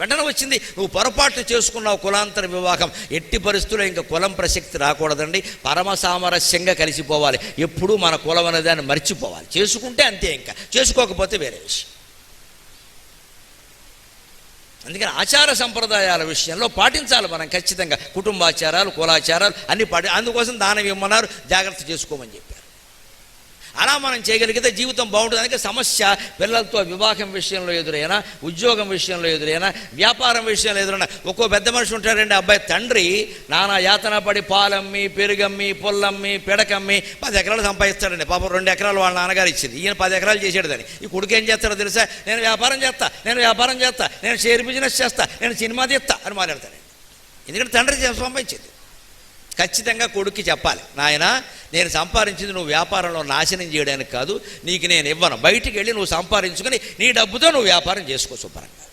వెంటనే వచ్చింది. నువ్వు పొరపాటు చేసుకున్నావు కులాంతర వివాహం. ఎట్టి పరిస్థితుల్లో ఇంకా కులం ప్రసక్తి రాకూడదండి. పరమ సామరస్యంగా కలిసిపోవాలి. ఎప్పుడూ మన కులం అనే దాన్ని మర్చిపోవాలి. చేసుకుంటే అంతే ఇంకా. చేసుకోకపోతే వేరే విషయం. అందుకని ఆచార సంప్రదాయాల విషయంలో పాటించాలి మనం ఖచ్చితంగా. కుటుంబాచారాలు కులాచారాలు అన్ని పాటి అందుకోసం దానం ఇమ్మన్నారు. జాగ్రత్త చేసుకోమని చెప్పారు. అలా మనం చేయగలిగితే జీవితం బాగుంటుంది. అందుకే సమస్య పిల్లలతో వివాహం విషయంలో ఎదురైనా ఉద్యోగం విషయంలో ఎదురైనా వ్యాపారం విషయంలో ఎదురైనా ఒక్కో పెద్ద మనిషి ఉంటారండి అబ్బాయి తండ్రి నానా యాతన పడి పాలమ్మి పెరుగమ్మి పొల్లమ్మి పిడకమ్మి పది ఎకరాలు సంపాదిస్తాడండి. పాపం రెండు ఎకరాలు వాళ్ళ నాన్నగారు ఇచ్చింది. ఈయన పది ఎకరాలు చేసాడు దాన్ని. ఈ కొడుకు ఏం చేస్తాడో తెలుసా? నేను వ్యాపారం చేస్తా నేను వ్యాపారం చేస్తా నేను షేర్ బిజినెస్ చేస్తా నేను సినిమా తీస్తా అని మాట్లాడతాడు. ఎందుకంటే తండ్రి చేసి సంపాదించింది. ఖచ్చితంగా కొడుక్కి చెప్పాలి నాయన నేను సంపాదించింది నువ్వు వ్యాపారంలో నాశనం చేయడానికి కాదు నీకు నేను ఇవ్వను. బయటికి వెళ్ళి నువ్వు సంపాదించుకొని నీ డబ్బుతో నువ్వు వ్యాపారం చేసుకో శుభ్రంగా.